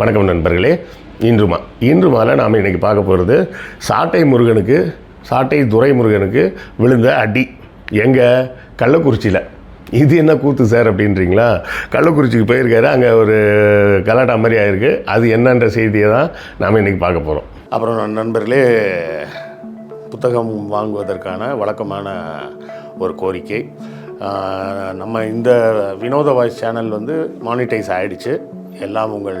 வணக்கம் நண்பர்களே. இன்றுமா இன்றுமால நாம் இன்றைக்கி பார்க்க போகிறது சாட்டை முருகனுக்கு சாட்டை துரை முருகனுக்கு விழுந்த அடி. எங்கே? கள்ளக்குறிச்சியில். இது என்ன கூத்து சார் அப்படின்றீங்களா? கள்ளக்குறிச்சிக்கு போயிருக்காரு. அங்கே ஒரு கலாட்டா மாதிரி ஆயிருக்கு. அது என்னன்ற செய்தியை தான் நாம் இன்றைக்கி பார்க்க போகிறோம் அப்புறம் நண்பர்களே புத்தகம் வாங்குவதற்கான வழக்கமான ஒரு கோரிக்கை. நம்ம இந்த வினோத வாய்ஸ் சேனல் வந்து மானிட்டைஸ் ஆகிடுச்சு எல்லாம் உங்கள்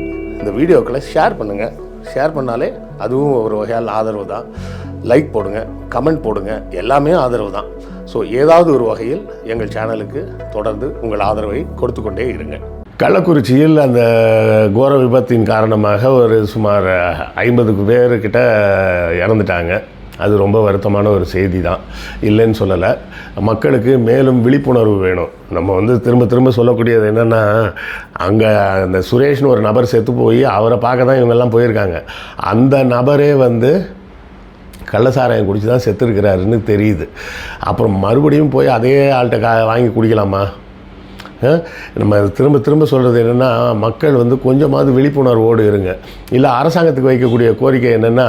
இந்த வீடியோக்களை ஷேர் பண்ணுங்கள் ஷேர் பண்ணாலே அதுவும் ஒரு வகையால் ஆதரவு தான். லைக் போடுங்க கமெண்ட் போடுங்க எல்லாமே ஆதரவு தான். ஸோ ஏதாவது ஒரு வகையில் எங்கள் சேனலுக்கு தொடர்ந்து உங்கள் ஆதரவை கொடுத்து கொண்டே இருங்க. கள்ளக்குறிச்சியில் அந்த கோர விபத்தின் காரணமாக ஒரு சுமார் ஐம்பதுக்கு பேர்கிட்ட இறந்துட்டாங்க. அது ரொம்ப வருத்தமான ஒரு செய்தி தான் இல்லைன்னு சொல்லலை. மக்களுக்கு மேலும் விழிப்புணர்வு வேணும். நம்ம வந்து திரும்ப திரும்ப சொல்லக்கூடியது என்னென்னா அங்கே அந்த சுரேஷ்னு ஒரு நபர் செத்து போய் அவரை பார்க்க தான் இவங்கெல்லாம் போயிருக்காங்க. அந்த நபரே வந்து கள்ளசாராயம் குடிச்சு தான் செத்துருக்கிறாருன்னு தெரியுது. அப்புறம் மறுபடியும் போய் அதே ஆள்கிட்ட கா வாங்கி குடிக்கலாமா? நம்ம திரும்ப திரும்ப சொல்கிறது என்னென்னா மக்கள் வந்து கொஞ்சமாவது விழிப்புணர்வோடு இருங்க. இல்லை அரசாங்கத்துக்கு வைக்கக்கூடிய கோரிக்கை என்னென்னா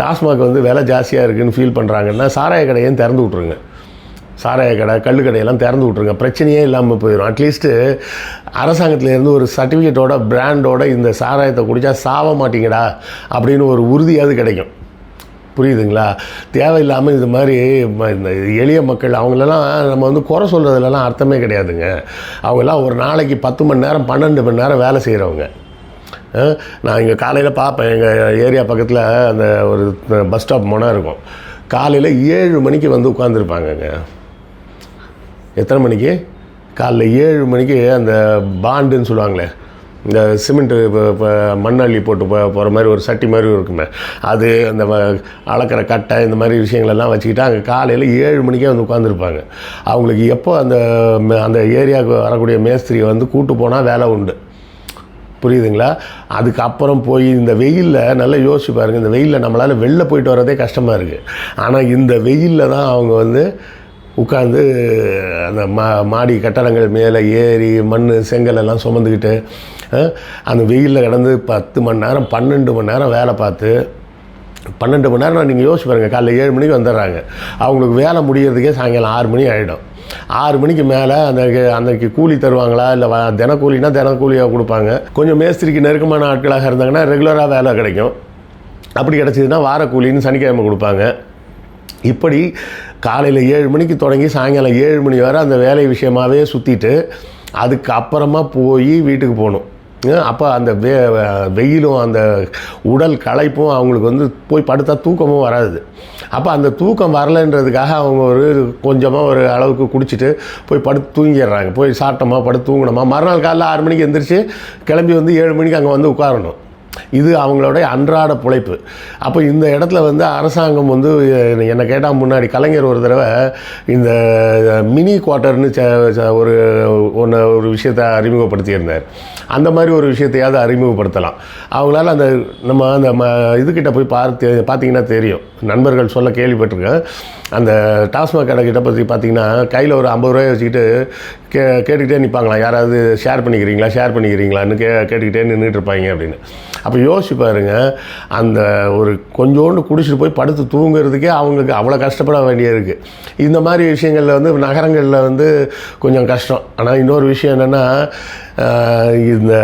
டாஸ்மாக் வந்து விலை ஜாஸ்தியாக இருக்குன்னு ஃபீல் பண்ணுறாங்கன்னா சாராய கடையும் திறந்து விட்ருங்க சாராய கடை கள்ளு கடையெல்லாம் திறந்து விட்ருங்க பிரச்சனையே இல்லாமல் போயிடும் அட்லீஸ்ட்டு அரசாங்கத்துலேருந்து ஒரு சர்டிஃபிகேட்டோட பிராண்டோட இந்த சாராயத்தை குடித்தா சாவ மாட்டீங்கடா அப்படின்னு ஒரு உறுதியாவது கிடைக்கும். புரியுதுங்களா? தேவையில்லாமல் இது மாதிரி இந்த எளிய மக்கள் அவங்களெல்லாம் நம்ம வந்து குறை சொல்கிறதுலலாம் அர்த்தமே கிடையாதுங்க. அவங்கெல்லாம் ஒரு நாளைக்கு பத்து மணி நேரம் பன்னெண்டு மணி நேரம் வேலை செய்கிறவங்க நான் இங்கே காலையில் பார்ப்பேன் எங்கள் ஏரியா பக்கத்தில் அந்த ஒரு பஸ் ஸ்டாப் மொனம் இருக்கும். காலையில் ஏழு மணிக்கு வந்து உட்காந்துருப்பாங்கங்க எத்தனை மணிக்கு? காலைல ஏழு மணிக்கு அந்த பாண்டுன்னு சொல்லுவாங்களே இந்த சிமெண்ட்டு இப்போ இப்போ மண்ணள்ளி போட்டு போ போகிற மாதிரி ஒரு சட்டி மாதிரி இருக்குமே. அது அந்த வ- அளக்கிற கட்டை இந்த மாதிரி விஷயங்களெல்லாம் வச்சுக்கிட்டு அங்கே காலையில் ஏழு மணிக்கே வந்து உட்காந்துருப்பாங்க அவங்களுக்கு எப்போ அந்த அந்த ஏரியாவுக்கு வரக்கூடிய மேஸ்திரியை வந்து கூட்டு போனால் வேலை உண்டு. புரியுதுங்களா? அதுக்கப்புறம் போய் இந்த வெயிலில் நல்லா யோசிச்சு பாருங்கள் இந்த வெயிலில் நம்மளால் வெளில போயிட்டு வரதே கஷ்டமாக இருக்குது ஆனால் இந்த வெயிலில் தான் அவங்க வந்து உட்காந்து அந்த மா மாடி கட்டடங்கள் மேலே ஏறி மண் செங்கல் எல்லாம் சுமந்துக்கிட்டு அந்த வெயிலில் கிடந்து பத்து மணி நேரம் பன்னெண்டு மணி நேரம் வேலை பார்த்து பன்னெண்டு மணி நேரம் நீங்கள் யோசிச்சு பாருங்கள் காலைல ஏழு மணிக்கு வந்துடுறாங்க. அவங்களுக்கு வேலை முடியறதுக்கே சாயங்காலம் ஆறு மணி ஆகிடும் ஆறு மணிக்கு மேலே அந்த அன்றைக்கு கூலி தருவாங்களா இல்லை தினக்கூலினா தினக்கூலியாக கொடுப்பாங்க. கொஞ்சம் மேஸ்திரிக்கு நெருக்கமான ஆட்களாக இருந்தாங்கன்னா ரெகுலராக வேலை கிடைக்கும். அப்படி கிடச்சிதுன்னா வாரக்கூலின்னு சனிக்கிழமை கொடுப்பாங்க. இப்படி காலையில் ஏழு மணிக்கு தொடங்கி சாயங்காலம் ஏழு மணி வரை அந்த வேலை விஷயமாகவே சுற்றிட்டு அதுக்கு அப்புறமா போய் வீட்டுக்கு போகணும். அப்போ அந்த வெ வெயிலும் அந்த உடல் களைப்பும் அவங்களுக்கு வந்து போய் படுத்தா தூக்கமும் வராது. அப்போ அந்த தூக்கம் வரலைன்றதுக்காக அவங்க ஒரு கொஞ்சமாக ஒரு அளவுக்கு குடிச்சிட்டு போய் படுத்து தூங்கிடுறாங்க. போய் சாப்பிட்டோமா படுத்து தூங்கினோமா. மறுநாள் காலைல ஆறு மணிக்கு எந்திரிச்சு கிளம்பி வந்து ஏழு மணிக்கு அங்கே வந்து உட்காரணும். இது அவங்களுடைய அன்றாட பிழைப்பு. அப்போ இந்த இடத்துல வந்து அரசாங்கம் வந்து என்னை கேட்டால் முன்னாடி கலைஞர் ஒரு தடவை இந்த மினி குவார்ட்டர்னு ச- ச- ஒரு ஒன்று ஒரு விஷயத்தை அறிமுகப்படுத்தியிருந்தார். அந்த மாதிரி ஒரு விஷயத்தையாவது அறிமுகப்படுத்தலாம். அவங்களால அந்த நம்ம அந்த ம இதுக்கிட்ட போய் பார்த்து பார்த்தீங்கன்னா தெரியும். நண்பர்கள் சொல்ல கேள்விப்பட்டிருக்கேன். அந்த டாஸ்மாக் கடை கிட்ட பற்றி பார்த்தீங்கன்னா கையில் ஒரு ஐம்பது ரூபாய் வச்சுக்கிட்டு கே கேட்டுக்கிட்டே நிற்பாங்களாம் யாராவது ஷேர் பண்ணிக்கிறீங்களா? ஷேர் பண்ணிக்கிறீங்களான்னு கே கேட்டுக்கிட்டே நின்றுட்டு இருப்பாங்க அப்படின்னு. அப்போ யோசிச்சு பாருங்க அந்த ஒரு கொஞ்சோண்டு குடிச்சிட்டு போய் படுத்து தூங்குறதுக்கே அவங்களுக்கு அவ்வளோ கஷ்டப்பட வேண்டியிருக்கு இந்த மாதிரி விஷயங்களில் வந்து நகரங்களில் வந்து கொஞ்சம் கஷ்டம். ஆனால் இன்னொரு விஷயம் என்னென்னா இந்த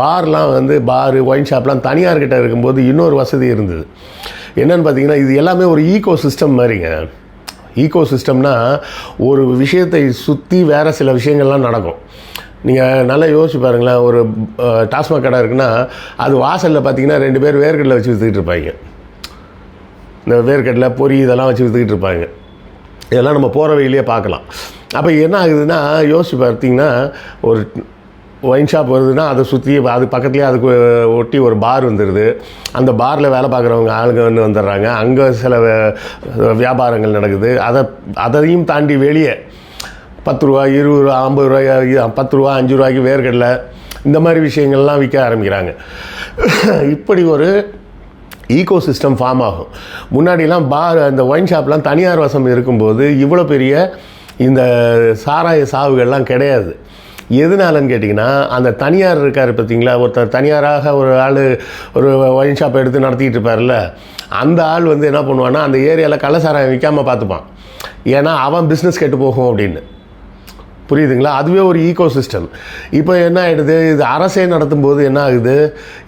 பார்லாம் வந்து பார் ஒயின் ஷாப்லாம் தனியார்கிட்ட இருக்கும்போது இன்னொரு வசதி இருந்தது. என்னென்னு பார்த்தீங்கன்னா இது எல்லாமே ஒரு ஈகோ சிஸ்டம் மாதிரிங்க. ஈகோ சிஸ்டம்னா ஒரு விஷயத்தை சுற்றி வேறு சில விஷயங்கள்லாம் நடக்கும். நீங்கள் நல்லா யோசிச்சு பாருங்களேன் ஒரு டாஸ்மாக் கடை இருக்குன்னா அது வாசலில் பார்த்தீங்கன்னா ரெண்டு பேர் வேர்க்கடலை வச்சு விற்றுக்கிட்டு இருப்பாங்க. இந்த வேர்க்கடலை பொரி இதெல்லாம் வச்சு விற்றுக்கிட்டு இருப்பாங்க. இதெல்லாம் நம்ம போகிற வழியிலே பார்க்கலாம் அப்போ என்ன ஆகுதுன்னா யோசிச்சு பார்த்தீங்கன்னா ஒரு ஒயின் ஷாப் வருதுன்னா அதை சுற்றி அது பக்கத்துலேயே அதுக்கு ஒட்டி ஒரு பார் வந்துடுது அந்த பாரில் வேலை பார்க்குறவங்க ஆளுங்க வந்து வந்துடுறாங்க. அங்கே சில வியாபாரங்கள் நடக்குது. அதை அதையும் தாண்டி வெளியே பத்து ரூபா இருபது ரூபா ஐம்பது ரூபாய்க்கு பத்து ரூபா அஞ்சு ரூபாய்க்கு வேர்க்கடலை இந்த மாதிரி விஷயங்கள்லாம் விற்க ஆரம்பிக்கிறாங்க. இப்படி ஒரு ஈகோ சிஸ்டம் ஃபார்ம் ஆகும். முன்னாடிலாம் பார் அந்த ஒயின் ஷாப்லாம் தனியார் வசம் இருக்கும்போது இவ்வளோ பெரிய இந்த சாராய சாவுகள்லாம் கிடையாது. எதனாலன்னு கேட்டிங்கன்னா அந்த தனியார் இருக்கார் பார்த்தீங்களா? ஒருத்தர் தனியாராக ஒரு ஆள் ஒரு ஒயின் ஷாப் எடுத்து நடத்திக்கிட்டு இருப்பார்ல அந்த ஆள் வந்து என்ன பண்ணுவான்னா அந்த ஏரியாவில் கள்ளசாராயம் விற்காம பார்த்துப்பான். ஏன்னா அவன் பிஸ்னஸ் கெட்டு போகும் அப்படின்னு. புரியுதுங்களா? அதுவே ஒரு ஈகோ சிஸ்டம் இப்போ என்ன ஆகிடுது இது அரசே நடத்தும்போது என்ன ஆகுது?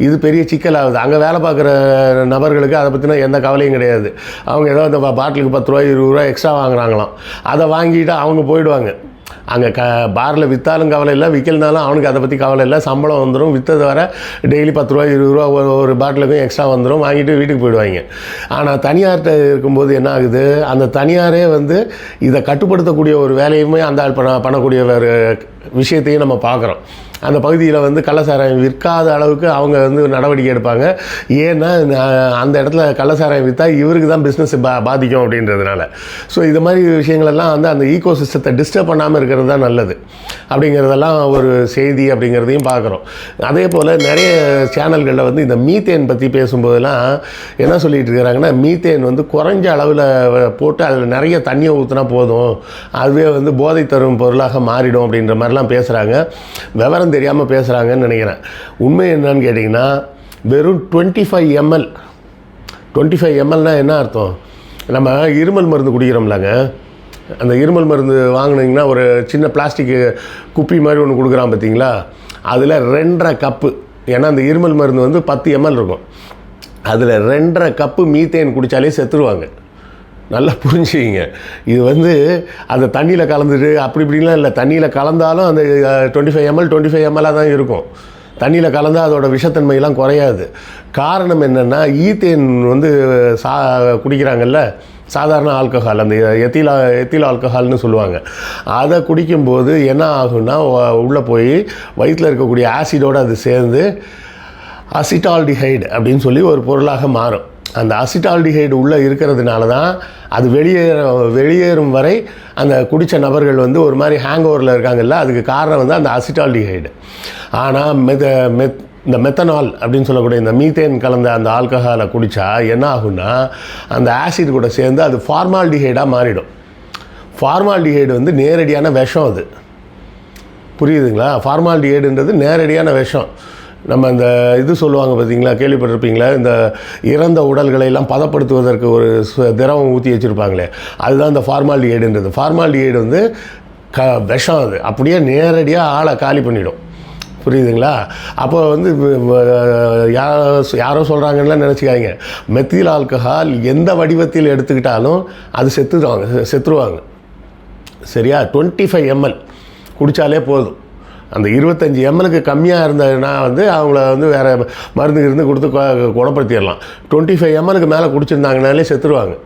இது பெரிய சிக்கல் ஆகுது அங்கே வேலை பார்க்குற நபர்களுக்கு அதை பற்றின எந்த கவலையும் கிடையாது. அவங்க ஏதோ அந்த பாட்டிலுக்கு பத்து ரூபா இருபது ரூபா எக்ஸ்ட்ரா வாங்குறாங்களாம். அதை வாங்கிட்டு அவங்க போயிடுவாங்க. அங்கே க பாரில் விற்றாலும் கவலை இல்லை விற்கலனாலும் அவனுக்கு அதை பற்றி கவலை இல்லை. சம்பளம் வந்துடும் விற்றது வர டெய்லி பத்து ரூபா இருபது ரூபா ஒரு ஒரு பாட்டிலுக்கும் எக்ஸ்ட்ரா வந்துடும் வாங்கிட்டு வீட்டுக்கு போயிடுவாங்க. ஆனால் தனியார்கிட்ட இருக்கும்போது என்ன ஆகுது? அந்த தனியாரே வந்து இதை கட்டுப்படுத்தக்கூடிய ஒரு வேலையுமே அந்த ஆள் பண்ண பண்ணக்கூடிய ஒரு விஷயத்தையும் நம்ம பார்க்குறோம். அந்த பகுதியில் வந்து கள்ளசாராயம் விற்காத அளவுக்கு அவங்க வந்து நடவடிக்கை எடுப்பாங்க. ஏன்னா அந்த இடத்துல கள்ளசாராயம் விற்றா இவருக்கு தான் பிஸ்னஸ் பா பாதிக்கும் அப்படின்றதுனால. ஸோ இது மாதிரி விஷயங்களெல்லாம் வந்து அந்த ஈகோ சிஸ்டத்தை டிஸ்டர்ப் பண்ணாமல் இருக்கிறது தான் நல்லது. அப்படிங்கிறதெல்லாம் ஒரு செய்தி அப்படிங்கிறதையும் பார்க்குறோம். அதே போல் நிறைய சேனல்களில் வந்து இந்த மீத்தேன் பற்றி பேசும்போதெல்லாம் என்ன சொல்லிட்டு இருக்கிறாங்கன்னா மீத்தேன் வந்து குறைஞ்ச அளவில் போட்டு அதில் நிறைய தண்ணியை ஊற்றினா போதும். அதுவே வந்து போதை தரும் பொருளாக மாறிடும் அப்படின்ற மாதிரி மாதிரிலாம் பேசுகிறாங்க விவரம் தெரியாமல் பேசுகிறாங்கன்னு நினைக்கிறேன். உண்மை என்னன்னு கேட்டிங்கன்னா வெறும் twenty five ML twenty five எம்எல்னால் என்ன அர்த்தம்? நம்ம இருமல் மருந்து குடிக்கிறோம்லங்க. அந்த இருமல் மருந்து வாங்கினீங்கன்னா ஒரு சின்ன பிளாஸ்டிக் குப்பி மாதிரி ஒன்று கொடுக்குறான் பார்த்தீங்களா அதில் ரெண்டரை கப்பு ஏன்னா அந்த இருமல் மருந்து வந்து பத்து எம்எல் இருக்கும். அதில் ரெண்டரை கப்பு மீத்தேன் குடித்தாலே செத்துருவாங்க. நல்லா புரிஞ்சுக்கிங்க. இது வந்து அந்த தண்ணியில் கலந்துட்டு அப்படி இப்படிலாம் இல்லை. தண்ணியில் கலந்தாலும் அந்த twenty five ML twenty five எம்எல்லாக தான் இருக்கும். தண்ணியில் கலந்தால் அதோட விஷத்தன்மையெல்லாம் குறையாது. காரணம் என்னென்னா ஈத்தேன் வந்து சா குடிக்கிறாங்கல்ல. சாதாரண ஆல்கஹால் அந்த எத்திலா எத்தில் ஆல்கஹால்னு சொல்லுவாங்க. அதை குடிக்கும்போது என்ன ஆகும்னா உள்ளே போய் வயிற்றில் இருக்கக்கூடிய ஆசிடோடு அது சேர்ந்து அசிட்டால்டிஹைடு அப்படின்னு சொல்லி ஒரு பொருளாக மாறும். அந்த அசிட்டால்டிஹைடு உள்ளே இருக்கிறதுனால தான் அது வெளியேற வெளியேறும் வரை அந்த குடித்த நபர்கள் வந்து ஒரு மாதிரி ஹேங் ஓவரில் இருக்காங்கல்ல அதுக்கு காரணம் வந்து அந்த அசிட்டால்டிஹைடு. ஆனால் மெத மெத் இந்த மெத்தனால் அப்படின்னு சொல்லக்கூடிய இந்த மீத்தேன் கலந்த அந்த ஆல்கஹாலை குடித்தா என்ன ஆகும்னா அந்த ஆசிட் கூட சேர்ந்து அது ஃபார்மால்டிஹைடாக மாறிடும். ஃபார்மால்டிஹைடு வந்து நேரடியான விஷம் அது. புரியுதுங்களா? ஃபார்மால்டிஹைடுன்றது நேரடியான விஷம். நம்ம இந்த இது சொல்லுவாங்க பார்த்தீங்களா கேள்விப்பட்டிருப்பீங்களா? இந்த இறந்த உடல்களை எல்லாம் பதப்படுத்துவதற்கு ஒரு திரவம் ஊற்றி வச்சுருப்பாங்களே அதுதான் இந்த ஃபார்மால்டிஹைடுன்றது ஃபார்மால்டிஹைடு வந்து க விஷம் அது. அப்படியே நேரடியாக ஆளை காலி பண்ணிவிடும் புரியுதுங்களா? அப்போ வந்து யாரோ யாரோ சொல்கிறாங்கன்னு நினச்சிக்காதீங்க. மெத்தில் ஆல்கஹால் எந்த வடிவத்தில் எடுத்துக்கிட்டாலும் அது செத்துருவாங்க செத்துருவாங்க. சரியா? டுவெண்ட்டி ஃபைவ் எம்எல் குடித்தாலே போதும். அந்த இருபத்தஞ்சி எம்எல்க்கு கம்மியாக இருந்ததுன்னா வந்து அவங்கள வந்து வேறு மருந்து இருந்து கொடுத்து குணப்படுத்திடலாம். டுவெண்ட்டி ஃபைவ் எம்எல்க்கு மேலே குடிச்சிருந்தாங்கனாலே செத்துருவாங்க.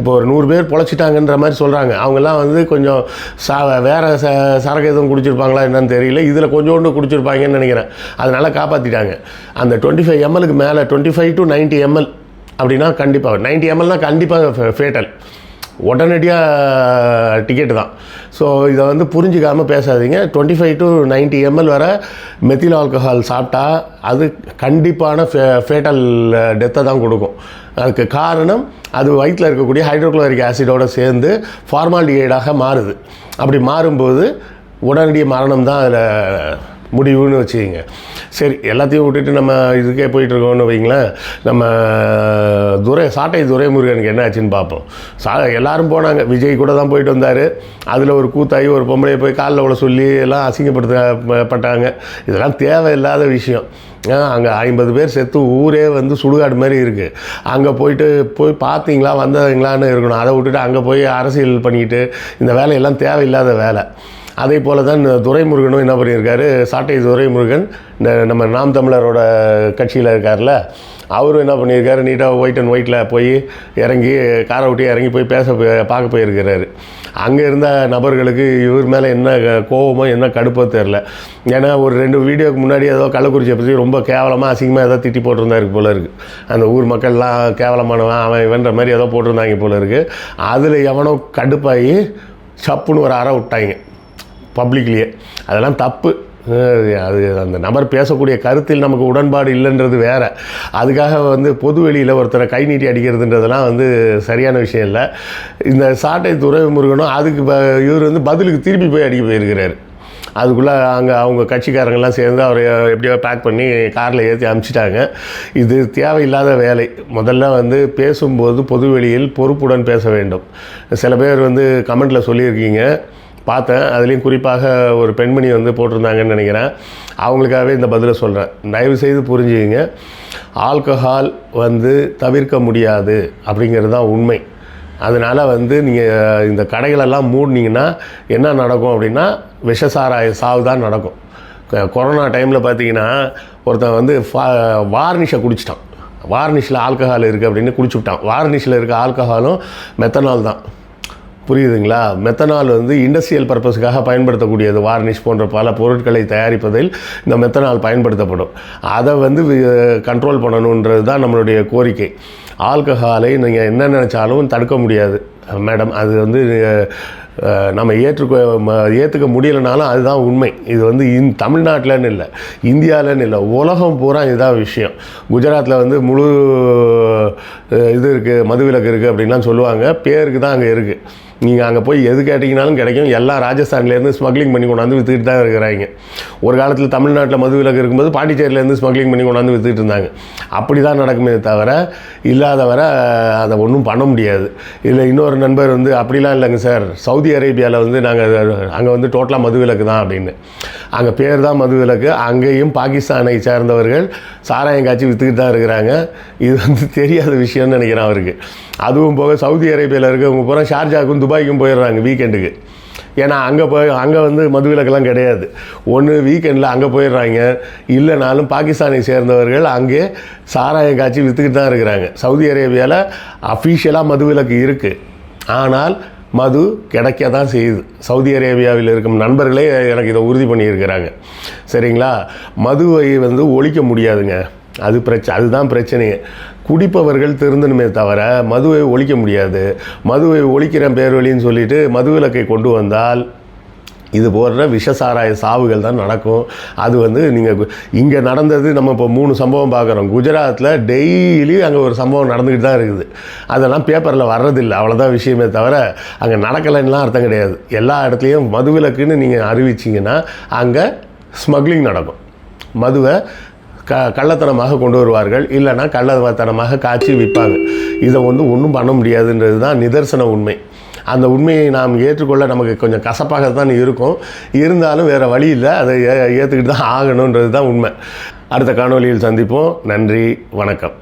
இப்போ ஒரு நூறு பேர் பொழைச்சிட்டாங்கன்ற மாதிரி சொல்கிறாங்க அவங்கெல்லாம் வந்து கொஞ்சம் சா வேறு ச சரக்கு எதுவும் குடிச்சிருப்பாங்களா என்னன்னு தெரியல. இதில் கொஞ்சோண்டு குடிச்சிருப்பாங்கன்னு நினைக்கிறேன். அதனால் காப்பாற்றிட்டாங்க அந்த டுவெண்ட்டி ஃபைவ் எம்எல்க்கு மேலே twenty five to ninety ML அப்படின்னா கண்டிப்பாக நைன்ட்டி எம்எல்னா கண்டிப்பாக ஃபேட்டல் உடனடியாக டிக்கெட்டு தான். ஸோ இதை வந்து புரிஞ்சிக்காமல் பேசாதீங்க. Twenty five to ninety ML வர மெத்தில் ஆல்கஹால் சாப்பிட்டா அது கண்டிப்பான ஃபே ஃபேட்டல் டெத்தை தான் கொடுக்கும். அதுக்கு காரணம் அது வயிற்றில் இருக்கக்கூடிய ஹைட்ரோக்ளோரிக் ஆசிடோடு சேர்ந்து ஃபார்மால்டிஹைடாக மாறுது. அப்படி மாறும்போது உடனடி மரணம் தான் அதில் முடிவுன்னு வச்சுக்கிங்க. சரி எல்லாத்தையும் விட்டுட்டு நம்ம இதுக்கே போயிட்டுருக்கோம்னு வைங்களேன். நம்ம துரை சாட்டை துரைமுருகனுக்கு என்ன ஆச்சுன்னு பார்ப்போம். சா எல்லாரும் போனாங்க. விஜய் கூட தான் போயிட்டு வந்தார். அதில் ஒரு கூத்தாகி ஒரு பொம்பளையை போய் காலில் உள்ள சொல்லி எல்லாம் அசிங்கப்படுத்தப்பட்டாங்க. இதெல்லாம் தேவையில்லாத விஷயம். அங்கே ஐம்பது பேர் செத்து ஊரே வந்து சுடுகாடு மாதிரி இருக்குது அங்கே போயிட்டு போய் பார்த்தீங்களா வந்ததுங்களான்னு இருக்கணும். அதை விட்டுட்டு அங்கே போய் அரசியல் பண்ணிக்கிட்டு இந்த வேலையெல்லாம் தேவையில்லாத வேலை. அதே போல் தான் இந்த துரைமுருகனும் என்ன பண்ணியிருக்காரு சாட்டை துரைமுருகன் இந்த நம்ம நாம் தமிழரோட கட்சியில் இருக்கார்ல அவரும் என்ன பண்ணியிருக்காரு நீட்டாக ஒயிட் அண்ட் ஒயிட்டில் போய் இறங்கி காரை விட்டு இறங்கி போய் பேச போய் பார்க்க போயிருக்கிறாரு. அங்கே இருந்த நபர்களுக்கு இவர் மேலே என்ன கோபமோ என்ன கடுப்போ தெரில ஏன்னா ஒரு ரெண்டு வீடியோக்கு முன்னாடி ஏதோ கள்ளக்குறிச்சியை பற்றி ரொம்ப கேவலமாக அசிங்கமாக ஏதோ திட்டி போட்டிருந்தாரு போல இருக்குது அந்த ஊர் மக்கள்லாம் கேவலமானவன் அவன் இவன்ற மாதிரி ஏதோ போட்டிருந்தாங்க போல இருக்குது அதில் எவனோ கடுப்பாகி சப்புன்னு ஒரு அறை விட்டாங்க. பப்ளிக்லேயே அதெல்லாம் தப்பு. அது அந்த நபர் பேசக்கூடிய கருத்தில் நமக்கு உடன்பாடு இல்லைன்றது வேறு. அதுக்காக வந்து பொது வெளியில் ஒருத்தரை கை நீட்டி அடிக்கிறதுன்றதெல்லாம் வந்து சரியான விஷயம் இல்லை. இந்த சாட்டை துரைமுருகனும் அதுக்கு ப- இவர் வந்து பதிலுக்கு திருப்பி போய் அடிக்க போயிருக்கிறாரு. அதுக்குள்ளே அங்கே அவங்க கட்சிக்காரங்கெல்லாம் சேர்ந்து அவரை எப்படியோ பேக் பண்ணி காரில் ஏற்றி அனுப்பிச்சிட்டாங்க இது தேவையில்லாத வேலை. முதல்ல வந்து பேசும்போது பொது வெளியில் பொறுப்புடன் பேச வேண்டும். சில பேர் வந்து கமெண்ட்டில் சொல்லியிருக்கீங்க. பார்த்தேன். அதுலேயும் குறிப்பாக ஒரு பெண்மணி வந்து போட்டிருந்தாங்கன்னு நினைக்கிறேன். அவங்களுக்காகவே இந்த பதிலை சொல்கிறேன் தயவு செய்து புரிஞ்சுக்கிங்க. ஆல்கஹால் வந்து தவிர்க்க முடியாது அப்படிங்கிறது தான் உண்மை. அதனால் வந்து நீங்கள் இந்த கடைகளெல்லாம் மூடினீங்கன்னா என்ன நடக்கும் அப்படின்னா விஷசாராய சாவு தான் நடக்கும். கொரோனா டைமில் பார்த்தீங்கன்னா ஒருத்தன் வந்து ஃபா வார்னிஷை குடிச்சிட்டான். வார்னிஷில் ஆல்கஹால் இருக்குது அப்படின்னு குடிச்சுட்டான் வார்னிஷில் இருக்க ஆல்கஹாலும் மெத்தனால் தான். புரியுதுங்களா? மெத்தனால் வந்து இண்டஸ்ட்ரியல் பர்பஸுக்காக பயன்படுத்தக்கூடியது வார்னிஷ் போன்ற பல பொருட்களை தயாரிப்பதில் இந்த மெத்தனால் பயன்படுத்தப்படும். அதை வந்து கண்ட்ரோல் பண்ணணுன்றது தான் நம்மளுடைய கோரிக்கை. ஆல்கஹாலை நீங்கள் என்ன நினச்சாலும் தடுக்க முடியாது மேடம். அது வந்து நம்ம ஏற்றுக்க ம- ஏற்றுக்க முடியலைனாலும் அதுதான் உண்மை. இது வந்து இந் தமிழ்நாட்டிலன்னு இல்லை இந்தியாவிலன்னு இல்லை. உலகம் பூரா இதுதான் விஷயம். குஜராத்தில் வந்து முழு இது இருக்குது மதுவிலக்கு இருக்குது அப்படின்லாம் சொல்லுவாங்க. பேருக்கு தான் அங்கே இருக்குது நீங்கள் அங்கே போய் எது கேட்டிங்கனாலும் கிடைக்கும். எல்லாம் ராஜஸ்தான்லேருந்து ஸ்மக்லிங் பண்ணி கொண்டாந்து விற்றுக்கிட்டு தான் இருக்கிறாங்க. ஒரு காலத்தில் தமிழ்நாட்டில் மது விலக்கு இருக்கும்போது பாண்டிச்சேரியிலேருந்து ஸ்மக்லிங் பண்ணி கொண்டாந்து விற்றுக்கிட்டு இருந்தாங்க. அப்படி தான் நடக்குமே தவிர இல்லாதவரை அதை ஒன்றும் பண்ண முடியாது. இதில் இன்னொரு நண்பர் வந்து அப்படிலாம் இல்லைங்க சார். சவுதி அரேபியாவில் வந்து நாங்கள் அங்கே வந்து டோட்டலாக மது விலக்கு தான் அப்படின்னு. அங்கே பேர் தான் மது விலக்கு. அங்கேயும் பாகிஸ்தானை சேர்ந்தவர்கள் சாராயம் காய்ச்சி விற்றுக்கிட்டு தான் இருக்கிறாங்க. இது வந்து தெரியாத விஷயம்னு நினைக்கிறேன் அவருக்கு. அதுவும் போக சவுதி அரேபியாவில் இருக்கவங்க பூரா ஷார்ஜாவுக்கும் துபாய்க்கும் போயிடுறாங்க வீக்கெண்டுக்கு. ஏன்னா அங்கே போய் அங்கே வந்து மதுவிலக்கெல்லாம் கிடையாது. ஒன்று வீக்கெண்டில் அங்கே போயிடுறாங்க. இல்லைனாலும் பாகிஸ்தானை சேர்ந்தவர்கள் அங்கே சாராயம் காய்ச்சி விற்றுக்கிட்டு தான் இருக்கிறாங்க. சவுதி அரேபியாவில் அஃபீஷியலாக மதுவிலக்கு இருக்குது ஆனால் மது கிடைக்க தான் செய்யுது. சவுதி அரேபியாவில் இருக்கும் நண்பர்களே எனக்கு இதை உறுதி பண்ணியிருக்கிறாங்க. சரிங்களா? மதுவை வந்து ஒழிக்க முடியாதுங்க. அது பிரச்சனை அதுதான் பிரச்சனையே. குடிப்பவர்கள் திருந்தணுமே தவிர மதுவை ஒழிக்க முடியாது. மதுவை ஒழிக்கிறேன் பேர் வழின்னு சொல்லிட்டு மதுவிலக்கை கொண்டு வந்தால் இது போன்ற விஷசாராய சாவுகள் தான் நடக்கும். அது வந்து நீங்கள் இங்கே நடந்தது நம்ம இப்போ மூணு சம்பவம் பார்க்குறோம் குஜராத்தில் டெய்லி அங்கே ஒரு சம்பவம் நடந்துக்கிட்டு தான் இருக்குது. அதெல்லாம் பேப்பரில் வர்றதில்லை. அவ்வளோதான் விஷயமே தவிர அங்கே நடக்கலைன்னுலாம் அர்த்தம் கிடையாது. எல்லா இடத்துலையும் மதுவிலக்குன்னு நீங்கள் அறிவிச்சிங்கன்னா அங்கே ஸ்மக்லிங் நடக்கும். மதுவை க கள்ளத்தனமாக கொண்டு வருவார்கள். இல்லைன்னா கள்ளத்தனமாக காய்ச்சி விற்பாங்க. இதை வந்து ஒன்றும் பண்ண முடியாதுன்றது தான் நிதர்சன உண்மை. அந்த உண்மையை நாம் ஏற்றுக்கொள்ள நமக்கு கொஞ்சம் கசப்பாக தான் இருக்கும். இருந்தாலும் வேறு வழி இல்லை. அதை ஏ- ஏற்றுக்கிட்டு தான் ஆகணுன்றது தான் உண்மை. அடுத்த காணொலியில் சந்திப்போம். நன்றி. வணக்கம்.